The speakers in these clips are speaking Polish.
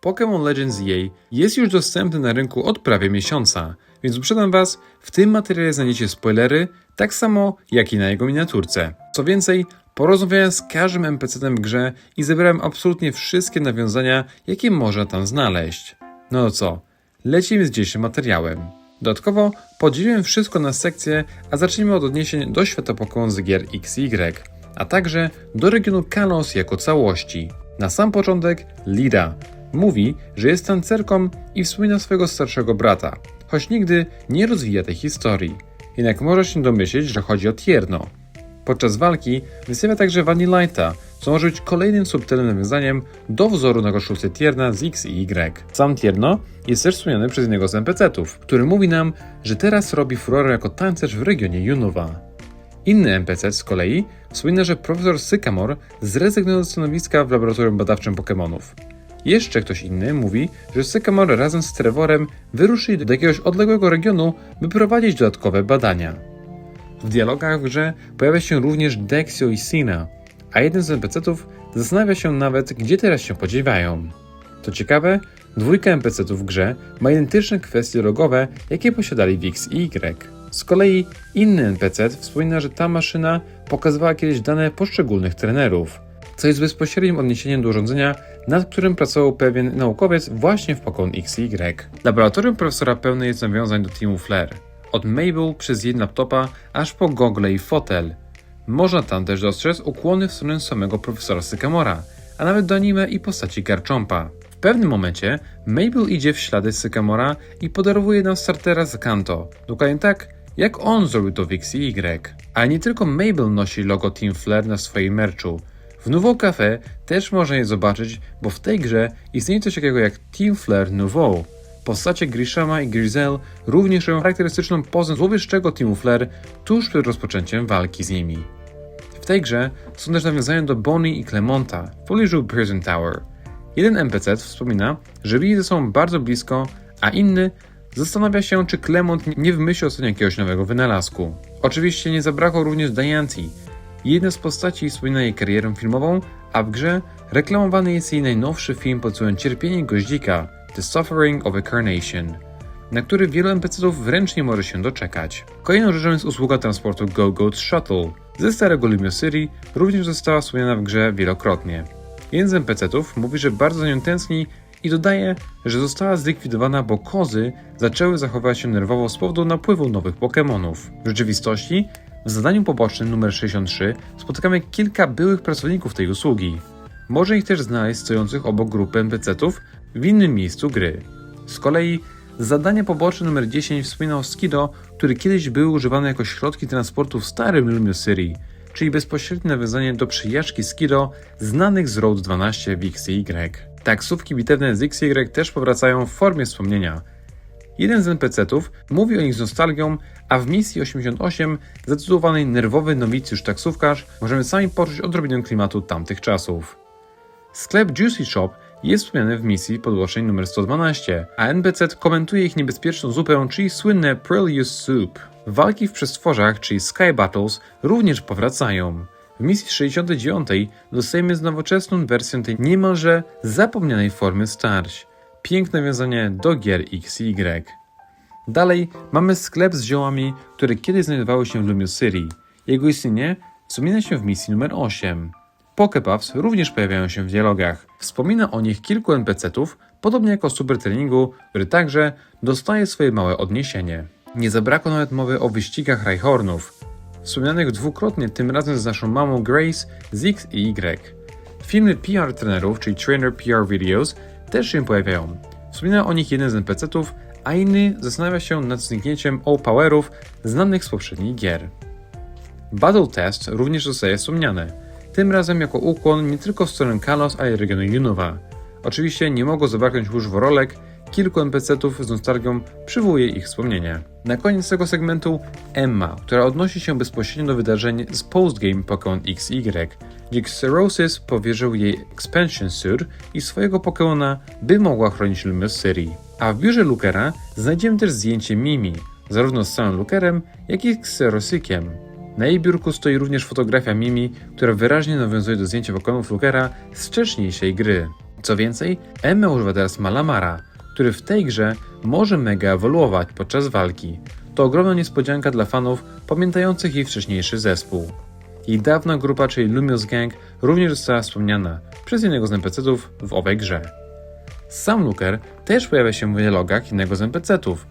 Pokémon Legends EA jest już dostępny na rynku od prawie miesiąca, więc uprzedzam Was, w tym materiale znajdziecie spoilery, tak samo jak i na jego miniaturce. Co więcej, porozmawiałem z każdym NPC-tem w grze i zebrałem absolutnie wszystkie nawiązania, jakie można tam znaleźć. No to co, lecimy z dzisiejszym materiałem. Dodatkowo podzieliłem wszystko na sekcje, a zacznijmy od odniesień do świata Pokémon z gier X i Y, a także do regionu Kalos jako całości. Na sam początek Lida. Mówi, że jest tancerką i wspomina swojego starszego brata, choć nigdy nie rozwija tej historii. Jednak może się domyśleć, że chodzi o Tierno. Podczas walki wystawia także Vanillita, co może być kolejnym subtelnym nawiązaniem do wzoru na koszulce Tierna z X i Y. Sam Tierno jest też wspomniany przez jednego z NPC-ów, który mówi nam, że teraz robi furorę jako tancerz w regionie Junowa. Inny NPC z kolei wspomina, że profesor Sycamore zrezygnował ze stanowiska w laboratorium badawczym Pokémonów. Jeszcze ktoś inny mówi, że Sycamore razem z Trevorem wyruszyli do jakiegoś odległego regionu, by prowadzić dodatkowe badania. W dialogach w grze pojawia się również Dexio i Sina, a jeden z NPC-ów zastanawia się nawet, gdzie teraz się podziewają. To ciekawe, dwójka NPC-ów w grze ma identyczne kwestie logowe, jakie posiadali w X i Y. Z kolei inny NPC wspomina, że ta maszyna pokazywała kiedyś dane poszczególnych trenerów, co jest bezpośrednim odniesieniem do urządzenia, nad którym pracował pewien naukowiec właśnie w Pokémon X i Y. Laboratorium profesora pełne jest nawiązań do Teamu Flare. Od Mabel przez jej laptopa, aż po gogle i fotel. Można tam też dostrzec ukłony w stronę samego profesora Sycamora, a nawet do anime i postaci Garchompa. W pewnym momencie Mabel idzie w ślady Sycamora i podarowuje nam startera z Kanto, dokładnie tak, jak on zrobił to w X i Y. Ale nie tylko Mabel nosi logo Team Flare na swojej merchu. W Nouveau Café też można je zobaczyć, bo w tej grze istnieje coś takiego jak Team Flare Nouveau. Postacie Grishama i Grizel również mają charakterystyczną pozę złowieszczego Teamu Flare tuż przed rozpoczęciem walki z nimi. W tej grze są też nawiązania do Bonnie i Clemonta w pobliżu Prison Tower. Jeden NPC wspomina, że byli ze sobą bardzo blisko, a inny zastanawia się, czy Clemont nie wymyślił ostatnio jakiegoś nowego wynalazku. Oczywiście nie zabrakło również Diancie. Jedna z postaci wspomina jej karierę filmową, a w grze reklamowany jest jej najnowszy film pod tytułem Cierpienie Goździka The Suffering of a Carnation, na który wielu NPC-ów wręcz nie może się doczekać. Kolejną rzeczą jest usługa transportu GoGoat Shuttle. Ze starego Lumio City również została wspomniana w grze wielokrotnie. Jeden z NPC-ów mówi, że bardzo nią tęskni i dodaje, że została zlikwidowana, bo kozy zaczęły zachowywać się nerwowo z powodu napływu nowych Pokémonów. W rzeczywistości, w zadaniu pobocznym numer 63 spotykamy kilka byłych pracowników tej usługi. Można ich też znaleźć stojących obok grupy NPC-ów w innym miejscu gry. Z kolei zadanie poboczne numer 10 wspomina o Skido, który kiedyś był używany jako środki transportu w starym Lumio City, czyli bezpośrednie nawiązanie do przyjażdżki Skido znanych z Road 12 w X i Y. Taksówki bitewne z X i Y też powracają w formie wspomnienia. Jeden z NPC-ów mówi o nich z nostalgią, a w misji 88, zatytułowanej Nerwowy nowicjusz taksówkarz, możemy sami poczuć odrobinę klimatu tamtych czasów. Sklep Juicy Shop jest wspomniany w misji podłożeń numer 112, a NPC komentuje ich niebezpieczną zupę, czyli słynne Prelude Soup. Walki w przestworzach, czyli Sky Battles, również powracają. W misji 69 dostajemy z nowoczesną wersją tej niemalże zapomnianej formy starć. Piękne wiązanie do gier X Y. Dalej mamy sklep z ziołami, które kiedyś znajdowały się w Lumio City. Jego istnienie wspomina się w misji numer 8. Pokepuffs również pojawiają się w dialogach. Wspomina o nich kilku NPC-ów, podobnie jak o Super Treningu, który także dostaje swoje małe odniesienie. Nie zabrakło nawet mowy o wyścigach Rhyhornów, wspomnianych dwukrotnie, tym razem z naszą mamą Grace z X i Y. Filmy PR trenerów, czyli Trainer PR Videos, też się pojawiają. Wspomina o nich jeden z NPC-ów, a inny zastanawia się nad zniknięciem O-Powerów znanych z poprzednich gier. Battle Test również zostaje wspomniany, tym razem jako ukłon nie tylko w stronę Kalos, ale i regionu Junowa. Oczywiście nie mogło zabraknąć już worolek, kilku NPC-ów z nostalgią przywołuje ich wspomnienie. Na koniec tego segmentu Emma, która odnosi się bezpośrednio do wydarzeń z postgame Pokémon X i Y, gdzie Xerosis powierzył jej Expansion Sur i swojego Pokémona, by mogła chronić Lumios City. A w biurze Lukera znajdziemy też zdjęcie Mimi, zarówno z samym Lukerem, jak i z. Na jej biurku stoi również fotografia Mimi, która wyraźnie nawiązuje do zdjęcia Pokémonów Lukera z wcześniejszej gry. Co więcej, Emma używa teraz Malamara, który w tej grze może mega ewoluować podczas walki. To ogromna niespodzianka dla fanów pamiętających jej wcześniejszy zespół. Jej dawna grupa, czyli Lumios Gang, również została wspomniana przez jednego z NPC-ów w owej grze. Sam Looker też pojawia się w dialogach innego z NPC-ów,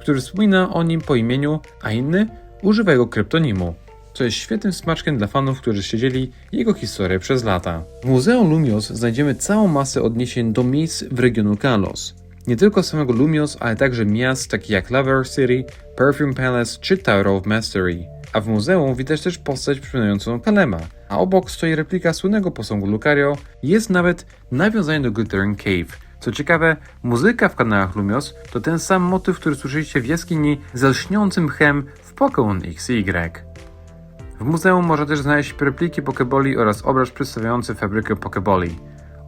który wspomina o nim po imieniu, a inny używa jego kryptonimu, co jest świetnym smaczkiem dla fanów, którzy śledzili jego historię przez lata. W Muzeum Lumios znajdziemy całą masę odniesień do miejsc w regionu Kalos. Nie tylko samego Lumios, ale także miast takich jak Lover City, Perfume Palace czy Tower of Mastery. A w muzeum widać też postać przypominającą Kalema, a obok stoi replika słynnego posągu Lucario. Jest nawet nawiązanie do Glittering Cave. Co ciekawe, muzyka w kanałach Lumios to ten sam motyw, który słyszeliście w jaskini z lśniącym chem w Pokémon X i Y. W muzeum można też znaleźć repliki Pokeboli oraz obraz przedstawiający fabrykę Pokeboli.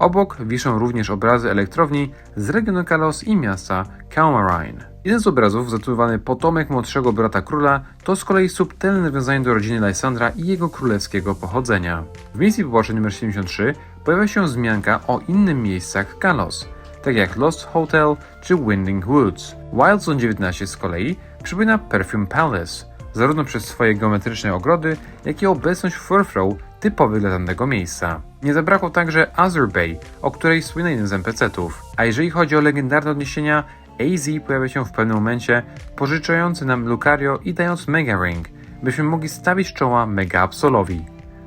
Obok wiszą również obrazy elektrowni z regionu Kalos i miasta Kalmarine. Jeden z obrazów, zatytułowany Potomek młodszego brata króla, to z kolei subtelne nawiązanie do rodziny Lysandra i jego królewskiego pochodzenia. W misji pobocznej nr 73 pojawia się wzmianka o innych miejscach Kalos, tak jak Lost Hotel czy Winding Woods. Wild Zone 19 z kolei przypomina Perfume Palace, zarówno przez swoje geometryczne ogrody, jak i obecność Furfrow typowych dla danego miejsca. Nie zabrakło także Azure Bay, o której słynę jeden z NPC-ów. A jeżeli chodzi o legendarne odniesienia, AZ pojawia się w pewnym momencie, pożyczający nam Lucario i dając Mega Ring, byśmy mogli stawić czoła Mega Absolowi.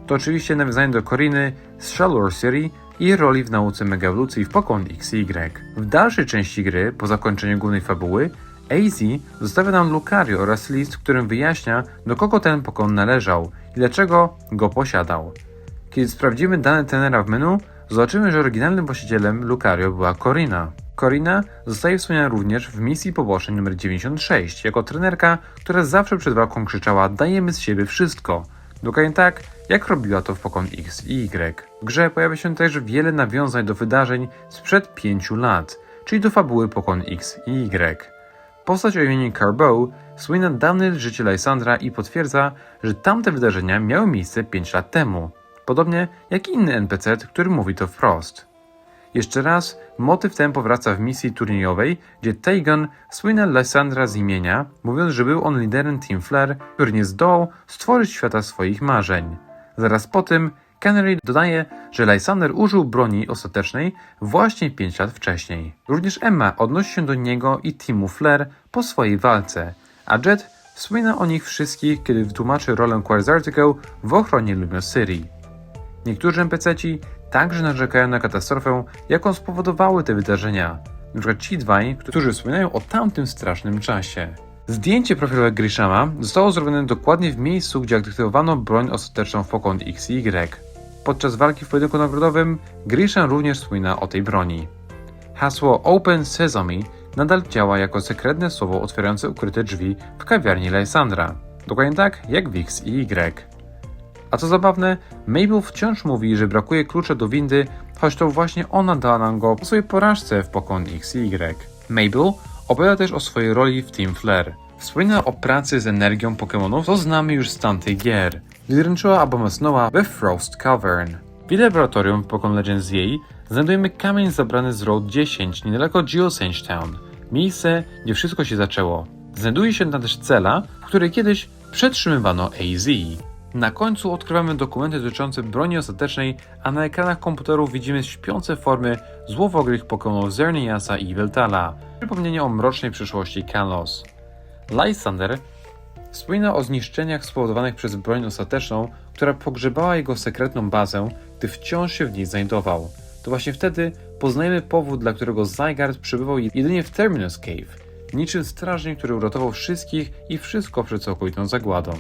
To oczywiście nawiązanie do Koriny z Shallow City i roli w nauce Mega Ewolucji w Pokémon X i Y. W dalszej części gry, po zakończeniu głównej fabuły, AZ zostawia nam Lucario oraz list, w którym wyjaśnia, do kogo ten Pokémon należał i dlaczego go posiadał. Kiedy sprawdzimy dane tenera w menu, zobaczymy, że oryginalnym właścicielem Lucario była Corina. Corina zostaje wspomniana również w misji pobocznej nr 96 jako trenerka, która zawsze przed walką krzyczała dajemy z siebie wszystko. Dokładnie tak, jak robiła to w Pokémon X i Y. W grze pojawia się też wiele nawiązań do wydarzeń sprzed 5 lat, czyli do fabuły Pokémon X i Y. Postać o imieniu Carbo słyna dawne życie Lysandra i potwierdza, że tamte wydarzenia miały miejsce 5 lat temu. Podobnie jak inny NPC, który mówi to wprost. Jeszcze raz, motyw ten powraca w misji turniejowej, gdzie Tagon słyna Lysandra z imienia, mówiąc, że był on liderem Team Flare, który nie zdołał stworzyć świata swoich marzeń. Zaraz po tym Canary dodaje, że Lysander użył broni ostatecznej właśnie 5 lat wcześniej. Również Emma odnosi się do niego i Teamu Flare po swojej walce, a Jet wspomina o nich wszystkich, kiedy wytłumaczy rolę Quasarticle w ochronie Lumios City. Niektórzy NPC-ci także narzekają na katastrofę, jaką spowodowały te wydarzenia. Przykład ci dwaj, którzy wspominają o tamtym strasznym czasie. Zdjęcie profilowe Grishama zostało zrobione dokładnie w miejscu, gdzie aktywowano broń ostateczną w Pokémon X i Y. Podczas walki w pojedynku nagrodowym Grisham również wspomina o tej broni. Hasło Open Sesame nadal działa jako sekretne słowo otwierające ukryte drzwi w kawiarni Lysandra. Dokładnie tak jak X i Y. A co zabawne, Mabel wciąż mówi, że brakuje klucza do windy, choć to właśnie ona dała nam go po swojej porażce w i Y. Mabel opowiada też o swojej roli w Team Flare. Wspomina o pracy z energią Pokémonów, co znamy już z tamtych gier, gdy ręczyła Abomasnowa we Frost Cavern. W laboratorium Legends Z znajdujemy kamień zabrany z Road 10 niedaleko Geosenge Town, miejsce, gdzie wszystko się zaczęło. Znajduje się tam też cela, w której kiedyś przetrzymywano AZ. Na końcu odkrywamy dokumenty dotyczące broni ostatecznej, a na ekranach komputerów widzimy śpiące formy złowogrych Pokémonów Zerniasa i Veltala. Przypomnienie o mrocznej przyszłości Kalos. Lysander wspomina o zniszczeniach spowodowanych przez broń ostateczną, która pogrzebała jego sekretną bazę, gdy wciąż się w niej znajdował. To właśnie wtedy poznajemy powód, dla którego Zygarde przebywał jedynie w Terminus Cave, niczym strażnik, który uratował wszystkich i wszystko przed całkowitą zagładą.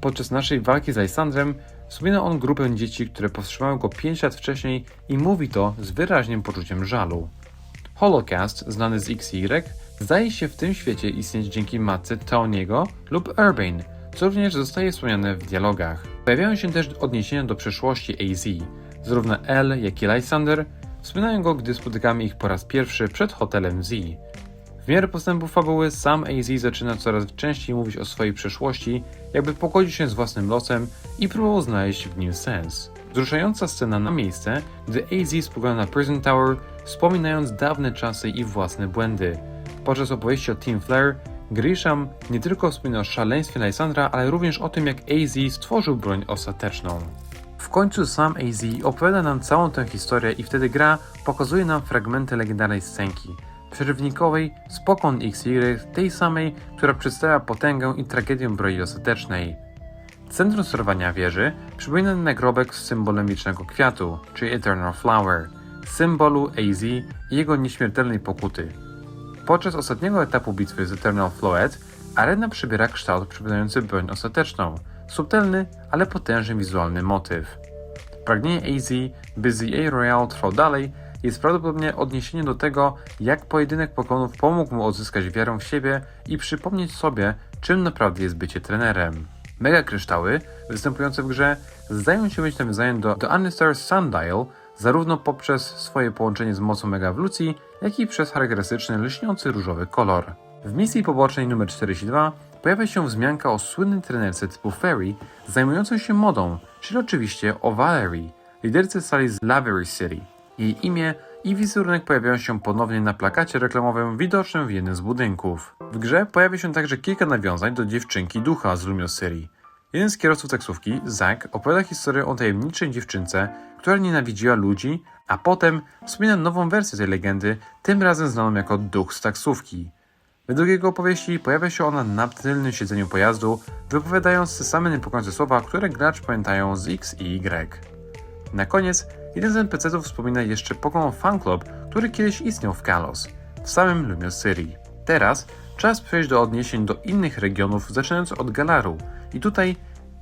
Podczas naszej walki z Lysandrem wspomina on grupę dzieci, które powstrzymały go 5 lat wcześniej i mówi to z wyraźnym poczuciem żalu. Holocast, znany z X i Y, zdaje się w tym świecie istnieć dzięki matce Tony'ego lub Urbane, co również zostaje wspomniane w dialogach. Pojawiają się też odniesienia do przeszłości AZ. Zarówno L, jak i Lysander wspominają go, gdy spotykamy ich po raz pierwszy przed hotelem Z. W miarę postępu fabuły sam AZ zaczyna coraz częściej mówić o swojej przeszłości, jakby pogodził się z własnym losem i próbował znaleźć w nim sens. Wzruszająca scena na miejsce, gdy AZ spogląda na Prison Tower, wspominając dawne czasy i własne błędy. Podczas opowieści o Team Flare, Grisham nie tylko wspomina o szaleństwie Lysandra, ale również o tym, jak AZ stworzył broń ostateczną. W końcu sam AZ opowiada nam całą tę historię i wtedy gra pokazuje nam fragmenty legendarnej scenki, przerywnikowej spokon XY, tej samej, która przedstawia potęgę i tragedię broni ostatecznej. Centrum sterowania wieży przypomina nagrobek z symbolem wiecznego kwiatu, czyli Eternal Flower, symbolu AZ i jego nieśmiertelnej pokuty. Podczas ostatniego etapu bitwy z Eternal Floet arena przybiera kształt przypominający broń ostateczną, subtelny, ale potężny wizualny motyw. Pragnienie AZ, by ZA Royale trwał dalej, jest prawdopodobnie odniesieniem do tego, jak pojedynek pokonów pomógł mu odzyskać wiarę w siebie i przypomnieć sobie, czym naprawdę jest bycie trenerem. Mega kryształy, występujące w grze, zdają się być nawiązaniem do The Unistar Sundial, zarówno poprzez swoje połączenie z mocą mega ewolucji, jak i przez charakterystyczny lśniący różowy kolor. W misji pobocznej nr 42 pojawia się wzmianka o słynnej trenerce typu Fairy zajmującej się modą, czyli oczywiście o Valerie, liderce sali z Lavery City. Jej imię i wizerunek pojawiają się ponownie na plakacie reklamowym widocznym w jednym z budynków. W grze pojawia się także kilka nawiązań do dziewczynki ducha z Lumio City. Jeden z kierowców taksówki, Zack, opowiada historię o tajemniczej dziewczynce, która nienawidziła ludzi, a potem wspomina nową wersję tej legendy, tym razem znaną jako duch z taksówki. Według jego opowieści pojawia się ona na tylnym siedzeniu pojazdu, wypowiadając te same niepokojące słowa, które gracz pamiętają z X i Y. Na koniec, jeden z NPC-ów wspomina jeszcze Pokémon Fan Club, który kiedyś istniał w Kalos, w samym Lumio City. Teraz czas przejść do odniesień do innych regionów, zaczynając od Galaru. I tutaj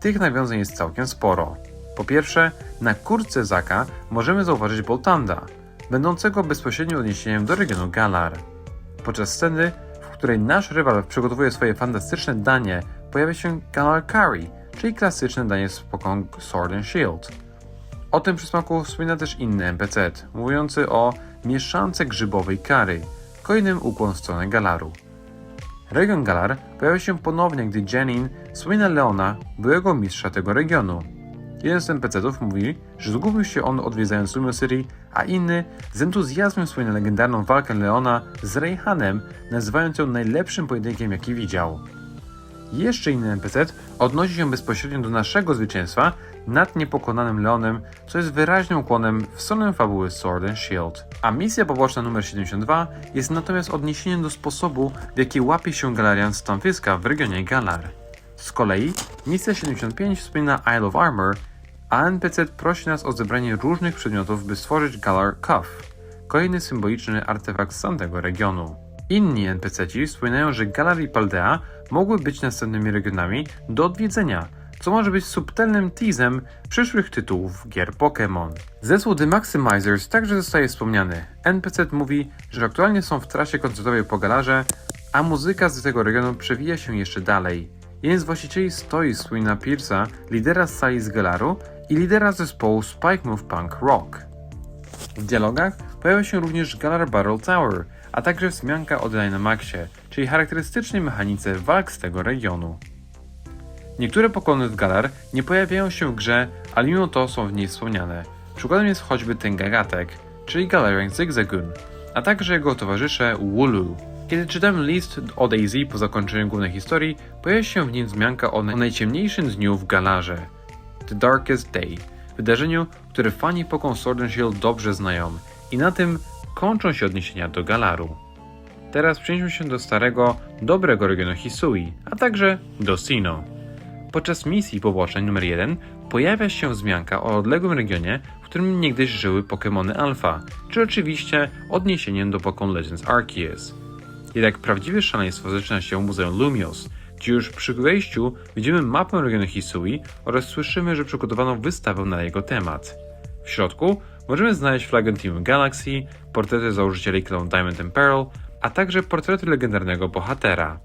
tych nawiązań jest całkiem sporo. Po pierwsze, na kurtce Zaka możemy zauważyć Boltanda, będącego bezpośrednim odniesieniem do regionu Galar. Podczas sceny, w której nasz rywal przygotowuje swoje fantastyczne danie, pojawia się Galar Curry, czyli klasyczne danie z Pokémon Sword and Shield. O tym przysmaku wspomina też inny NPC, mówiący o mieszance grzybowej kary, kolejnym ukłon w stronę Galaru. Region Galar pojawia się ponownie, gdy Jenin wspomina Leona, byłego mistrza tego regionu. Jeden z NPC-ów mówi, że zgubił się on odwiedzając Lumio City, a inny z entuzjazmem wspomina legendarną walkę Leona z Rayhanem, nazywając ją najlepszym pojedynkiem jaki widział. Jeszcze inny NPC odnosi się bezpośrednio do naszego zwycięstwa nad niepokonanym Leonem, co jest wyraźnym ukłonem w stronę fabuły Sword and Shield. A misja poboczna numer 72 jest natomiast odniesieniem do sposobu, w jaki łapie się Galarian Stamfiska w regionie Galar. Z kolei misja 75 wspomina Isle of Armor, a NPC prosi nas o zebranie różnych przedmiotów, by stworzyć Galar Cuff, kolejny symboliczny artefakt z tamtego regionu. Inni NPC-ci wspominają, że Galar i Paldea mogły być następnymi regionami do odwiedzenia, co może być subtelnym teasem przyszłych tytułów gier Pokémon. Zespół The Maximizers także zostaje wspomniany. NPC mówi, że aktualnie są w trasie koncertowej po Galarze, a muzyka z tego regionu przewija się jeszcze dalej. Jeden z właścicieli stoi Swina Pierce'a, lidera z sali z Galaru i lidera zespołu Spike Move Punk Rock. W dialogach pojawia się również Galar Battle Tower, a także wzmianka o Dynamaxie, czyli charakterystycznej mechanice walk z tego regionu. Niektóre pokony w Galar nie pojawiają się w grze, ale mimo to są w niej wspomniane. Przykładem jest choćby ten Gagatek, czyli Galarian Zigzagoon, a także jego towarzysze Wooloo. Kiedy czytamy list od AZ po zakończeniu głównej historii, pojawia się w nim wzmianka o naj- najciemniejszym dniu w Galarze. The Darkest Day, wydarzeniu, które fani Pokémon Sword and Shield dobrze znają i na tym kończą się odniesienia do Galaru. Teraz przenieśmy się do starego, dobrego regionu Hisui, a także do Sinnoh. Podczas misji pobocznej numer 1 pojawia się wzmianka o odległym regionie, w którym niegdyś żyły Pokémony Alpha, czy oczywiście odniesieniem do Pokémon Legends Arceus. Jednak prawdziwe szaleństwo zaczyna się w Muzeum Lumios, gdzie już przy wejściu widzimy mapę regionu Hisui oraz słyszymy, że przygotowano wystawę na jego temat. W środku możemy znaleźć flagę Team Galaxy, portrety założycieli klanu Diamond and Pearl, a także portrety legendarnego bohatera.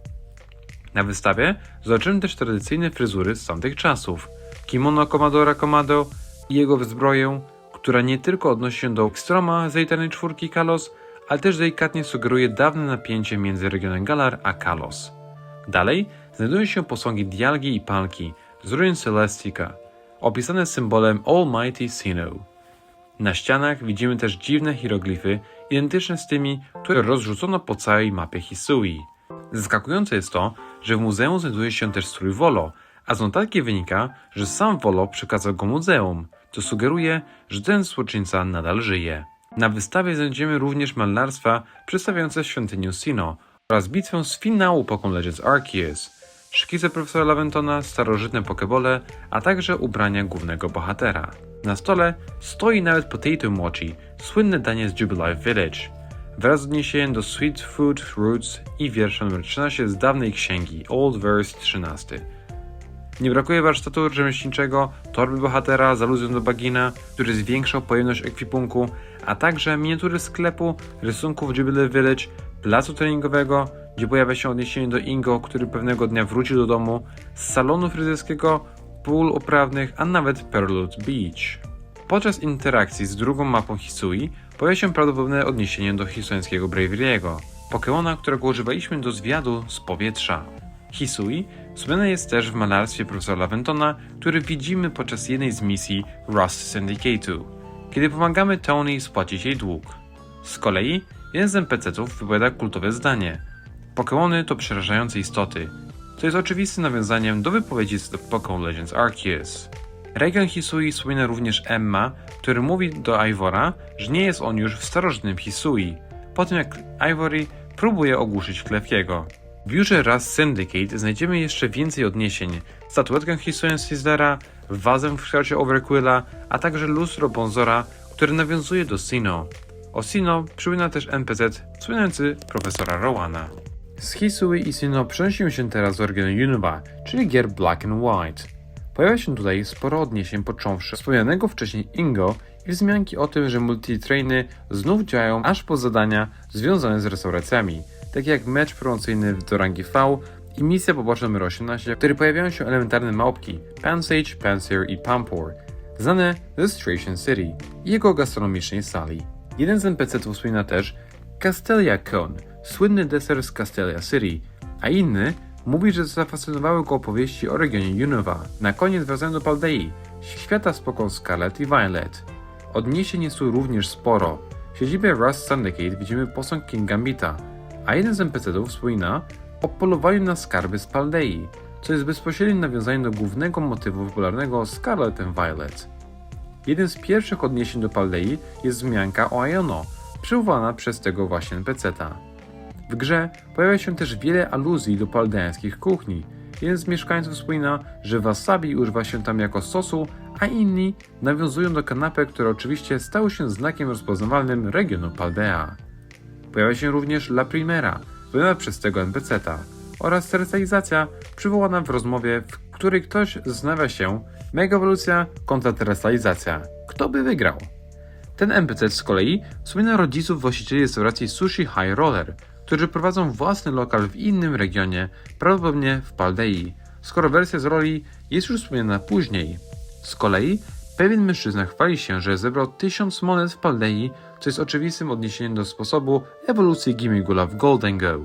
Na wystawie zobaczymy też tradycyjne fryzury z tamtych czasów. Kimono Commodora Commado i jego zbroję, która nie tylko odnosi się do Stroma z Eternej Czwórki Kalos, ale też delikatnie sugeruje dawne napięcie między regionem Galar a Kalos. Dalej znajdują się posągi Dialgi i Palki z ruin Celestica, opisane symbolem Almighty Sino. Na ścianach widzimy też dziwne hieroglify, identyczne z tymi, które rozrzucono po całej mapie Hisui. Zaskakujące jest to, że w muzeum znajduje się też strój Volo, a z notatki wynika, że sam Volo przekazał go muzeum, co sugeruje, że ten złoczyńca nadal żyje. Na wystawie znajdziemy również malarstwa przedstawiające świątynię Sino oraz bitwę z finału Pokémon Legends Arceus, szkice profesora Laventona, starożytne pokebole, a także ubrania głównego bohatera. Na stole stoi nawet Potato Mochi, słynne danie z Jubilife Village, wraz z odniesieniem do Sweet Food Roots i wiersza nr 13 z dawnej księgi Old Verse 13. Nie brakuje warsztatu rzemieślniczego, torby bohatera z aluzją do bagina, który zwiększał pojemność ekwipunku, a także miniatury sklepu, rysunków Jubilee Village, placu treningowego, gdzie pojawia się odniesienie do Ingo, który pewnego dnia wróci do domu, z salonu fryzjerskiego, pól uprawnych, a nawet Perlut Beach. Podczas interakcji z drugą mapą Hisui pojawia się prawdopodobne odniesienie do hisuańskiego Braveriego, Pokemona, którego używaliśmy do zwiadu z powietrza. Hisui wspomniane jest też w malarstwie profesora Laventona, który widzimy podczas jednej z misji Rust Syndicate'u, kiedy pomagamy Tony spłacić jej dług. Z kolei jeden z NPC-ów wypowiada kultowe zdanie. Pokémony to przerażające istoty, co jest oczywistym nawiązaniem do wypowiedzi z Pokémon Legends Arceus. Region Hisui wspomina również Emma, który mówi do Ivora, że nie jest on już w starożytnym Hisui, po tym jak Ivory próbuje ogłuszyć Klefkiego. W biurze Raz Syndicate znajdziemy jeszcze więcej odniesień, statuetkę Hisuian Sizzlera, wazę w kształcie Overquilla, a także lustro Bonzora, które nawiązuje do Sino. O Sino przypomina też NPC wspominający profesora Rowana. Z Hisui i Sino przenosimy się teraz do regionu Unova, czyli gier Black and White. Pojawia się tutaj sporo odniesień począwszy wspomnianego wcześniej Ingo i wzmianki o tym, że multitrainy znów działają aż po zadania związane z restauracjami, takie jak mecz promocyjny do rangi V i misja poboczna nr 18, w której pojawiają się elementarne małpki Pansage, Pansear i Pampor, znane ze Station City i jego gastronomicznej sali. Jeden z NPC-ów wspomina też Castelia Con, słynny deser z Castelia City, a inny mówi, że zafascynowały go opowieści o regionie Unova. Na koniec wracają do Paldei, świata spokon Scarlet i Violet. Odniesień jest tu również sporo. W siedzibie Rust Syndicate widzimy posąg King Gambita, a jeden z NPC-ów wspomina o polowaniu na skarby z Paldei, co jest bezpośrednim nawiązaniem do głównego motywu popularnego Scarlet and Violet. Jeden z pierwszych odniesień do Paldei jest wzmianka o Iono, przywołana przez tego właśnie NPC-ta. W grze pojawia się też wiele aluzji do paldeańskich kuchni. Jeden z mieszkańców wspomina, że wasabi używa się tam jako sosu, a inni nawiązują do kanapek, które oczywiście stały się znakiem rozpoznawalnym regionu Paldea. Pojawia się również La Primera, wybrana przez tego NPC-ta, oraz terrestrializacja przywołana w rozmowie, w której ktoś zastanawia się Mega ewolucja kontra terrestrializacja. Kto by wygrał? Ten NPC z kolei wspomina rodziców właścicieli restauracji Sushi High Roller, którzy prowadzą własny lokal w innym regionie, prawdopodobnie w Paldei, skoro wersja z roli jest już wspomniana później. Z kolei pewien mężczyzna chwali się, że zebrał tysiąc monet w Paldei, co jest oczywistym odniesieniem do sposobu ewolucji Gimigula w Golden Go.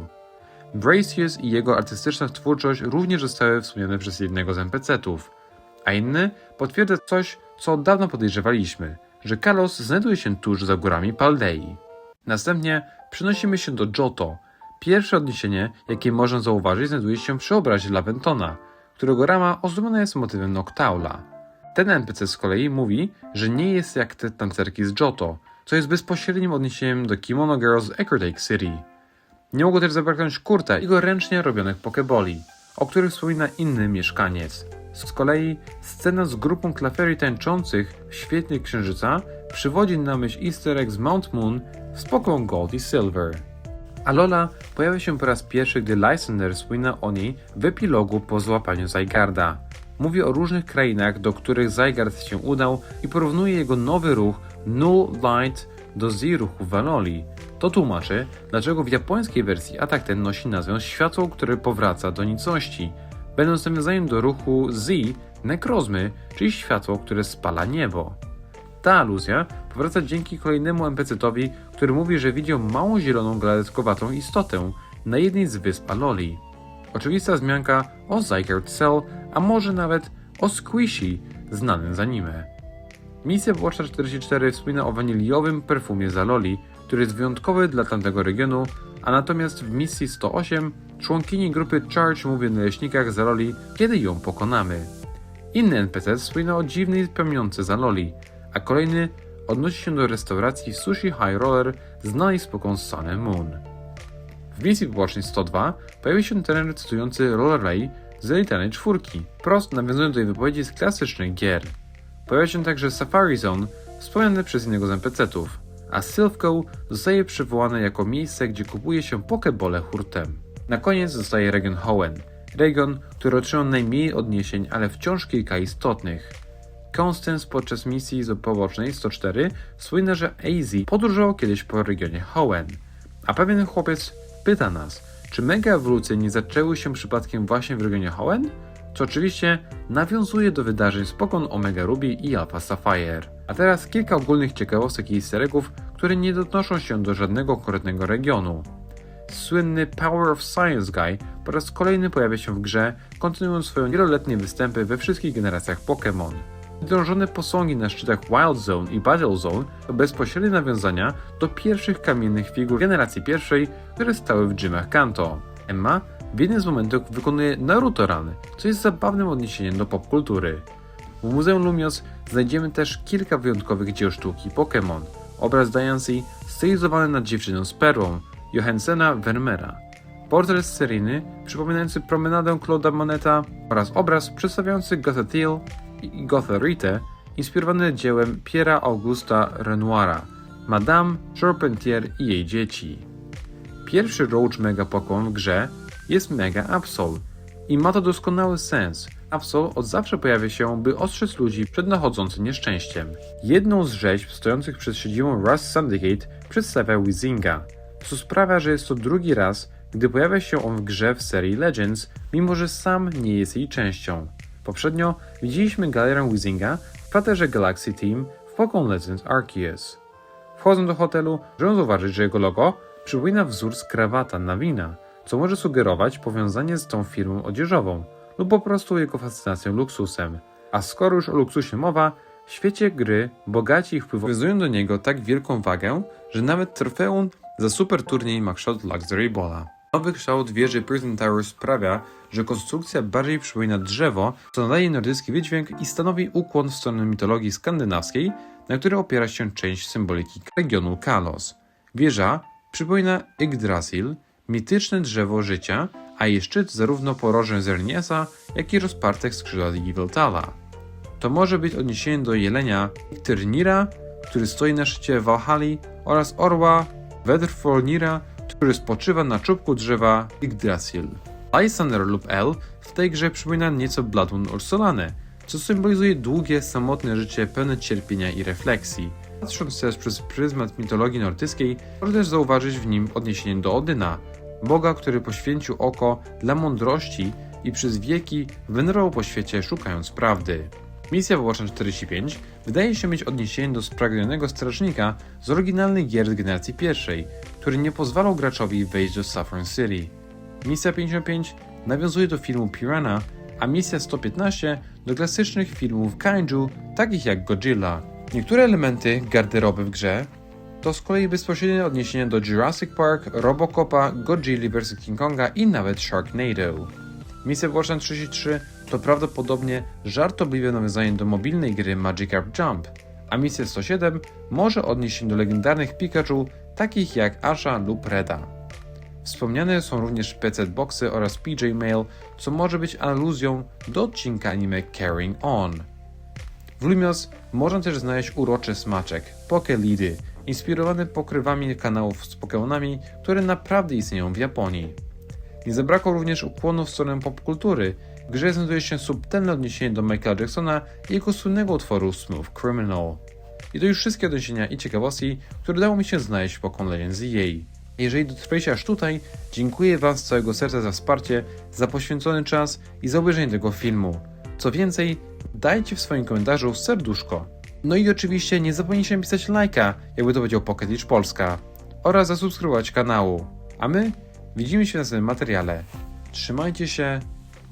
Bracius i jego artystyczna twórczość również zostały wspomniane przez jednego z NPC-ów, a inny potwierdza coś, co od dawna podejrzewaliśmy, że Kalos znajduje się tuż za górami Paldei. Następnie przenosimy się do Johto. Pierwsze odniesienie, jakie można zauważyć, znajduje się przy obrazie Laventona, którego rama ozdobiona jest motywem Noctaula. Ten NPC z kolei mówi, że nie jest jak te tancerki z Johto, co jest bezpośrednim odniesieniem do Kimono Girl z Ecotake City. Nie mogło też zabraknąć Kurta i jego ręcznie robionych pokeboli, o których wspomina inny mieszkaniec. Z kolei scena z grupą klafery tańczących w świetle księżyca przywodzi na myśl easter egg z Mount Moon z Pokémon Gold i Silver. Alola pojawia się po raz pierwszy, gdy Lysander wspomina o niej w epilogu po złapaniu Zygarda. Mówi o różnych krainach, do których Zygard się udał i porównuje jego nowy ruch Null Light do Z ruchu w Aloli. To tłumaczy, dlaczego w japońskiej wersji atak ten nosi nazwę światło, które powraca do nicości, będąc nawiązaniem do ruchu Z nekrozmy, czyli światło, które spala niebo. Ta aluzja powraca dzięki kolejnemu NPC-towi, który mówi, że widział małą zieloną galaretkowatą istotę na jednej z wysp Aloli. Oczywista wzmianka o Zygarde Cell, a może nawet o Squishy, znanym z anime. Misja Watcha 44 wspomina o waniliowym perfumie Zaloli, który jest wyjątkowy dla tamtego regionu, a natomiast w misji 108 członkini grupy Charge mówi o naleśnikach Zaloli, kiedy ją pokonamy. Inny NPC wspomina o dziwnej pamiątce Zaloli, a kolejny odnosi się do restauracji Sushi High Roller znanej z poką Sun and Moon. W misji pobocznej 102 pojawi się teren cytujący Roller Ray z elitarnej czwórki, prost nawiązując do jej wypowiedzi z klasycznych gier. Pojawia się także Safari Zone, wspomniany przez innego z NPC-ów, a Silphco zostaje przywołane jako miejsce, gdzie kupuje się pokebole hurtem. Na koniec zostaje region Hoenn, region, który otrzymał najmniej odniesień, ale wciąż kilka istotnych. Constance podczas misji pobocznej 104 wspomina, że AZ podróżował kiedyś po regionie Hoenn, a pewien chłopiec pyta nas, czy mega ewolucje nie zaczęły się przypadkiem właśnie w regionie Hoenn? Co oczywiście nawiązuje do wydarzeń z pokon Omega Ruby i Alpha Sapphire. A teraz kilka ogólnych ciekawostek i easter eggów, które nie odnoszą się do żadnego konkretnego regionu. Słynny Power of Science Guy po raz kolejny pojawia się w grze, kontynuując swoje wieloletnie występy we wszystkich generacjach Pokémon. Drążone posągi na szczytach Wild Zone i Battle Zone to bezpośrednie nawiązania do pierwszych kamiennych figur generacji pierwszej, które stały w gymach Kanto. Emma w jednym z momentów wykonuje Naruto Run, co jest zabawnym odniesieniem do popkultury. W Muzeum Lumios znajdziemy też kilka wyjątkowych dzieł sztuki Pokémon. Obraz Diancie stylizowany nad dziewczyną z perłą, Johansena Vermeera. Portret seryjny przypominający promenadę Claude'a Moneta oraz obraz przedstawiający Gothitelle i Gothorite inspirowany dziełem Pierre'a Augusta Renoira, Madame Charpentier i jej dzieci. Pierwszy Roach Mega w grze jest Mega Absol i ma to doskonały sens. Absol od zawsze pojawia się, by ostrzec ludzi przed nachodzącym nieszczęściem. Jedną z rzeźb stojących przed siedzibą Rust Syndicate przedstawia Wizinga, co sprawia, że jest to drugi raz, gdy pojawia się on w grze w serii Legends, mimo że sam nie jest jej częścią. Poprzednio widzieliśmy galerę Wizinga w kwaterze Galaxy Team w Pokémon Legends Arceus. Wchodząc do hotelu, możemy zauważyć, że jego logo przypomina wzór z krawata Navina, co może sugerować powiązanie z tą firmą odzieżową lub po prostu jego fascynacją luksusem. A skoro już o luksusie mowa, w świecie gry bogaci wpływają do niego tak wielką wagę, że nawet trofeum za super turniej ma Luxury Balla. Nowy kształt wieży Prison Tower sprawia, że konstrukcja bardziej przypomina drzewo, co nadaje nordycki wydźwięk i stanowi ukłon w stronę mitologii skandynawskiej, na której opiera się część symboliki regionu Kalos. Wieża przypomina Yggdrasil, mityczne drzewo życia, a jej szczyt zarówno porożę Zerniasa, jak i rozpartych skrzydłach Yveltala. To może być odniesienie do jelenia Tyrnira, który stoi na szczycie Valhalla oraz orła Vedrfolnira, który spoczywa na czubku drzewa Yggdrasil. Lysander lub El w tej grze przypomina nieco Bloodmoon Ursulane, co symbolizuje długie, samotne życie pełne cierpienia i refleksji. Patrząc też przez pryzmat mitologii nordyckiej, można też zauważyć w nim odniesienie do Odyna, boga, który poświęcił oko dla mądrości i przez wieki wędrował po świecie szukając prawdy. Misja Wyłaczna 45 wydaje się mieć odniesienie do spragnionego strażnika z oryginalnych gier z generacji pierwszej, który nie pozwalał graczowi wejść do Saffron City. Misja 55 nawiązuje do filmu Piranha, a misja 115 do klasycznych filmów kaiju, takich jak Godzilla. Niektóre elementy garderoby w grze to z kolei bezpośrednie odniesienie do Jurassic Park, Robocopa, Godzilla vs. King Konga i nawet Sharknado. Misja Wyłaczna 33 to prawdopodobnie żartobliwe nawiązanie do mobilnej gry Magikarp Jump, a misja 107 może odnieść się do legendarnych Pikachu, takich jak Asha lub Reda. Wspomniane są również PC Boxy oraz PJ Mail, co może być aluzją do odcinka anime Carrying On. W Lumios można też znaleźć uroczy smaczek Pokelidy, inspirowany pokrywami kanałów z Pokémonami, które naprawdę istnieją w Japonii. Nie zabrakło również ukłonu w stronę popkultury. W grze znajduje się subtelne odniesienie do Michaela Jacksona i jego słynnego utworu Smooth Criminal. I to już wszystkie odniesienia i ciekawostki, które udało mi się znaleźć w Pokémon Legends EA. Jeżeli dotrwaliście aż tutaj, dziękuję Wam z całego serca za wsparcie, za poświęcony czas i za obejrzenie tego filmu. Co więcej, dajcie w swoim komentarzu serduszko. No i oczywiście nie zapomnijcie napisać lajka, jakby to powiedział Pocket Licz Polska, oraz zasubskrybować kanału. A my widzimy się w następnym materiale. Trzymajcie się,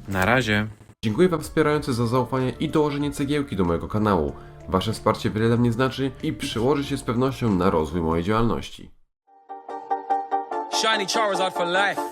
na razie. Dziękuję Wam wspierający za zaufanie i dołożenie cegiełki do mojego kanału. Wasze wsparcie wiele dla mnie znaczy i przełoży się z pewnością na rozwój mojej działalności. Shiny Charizard for life.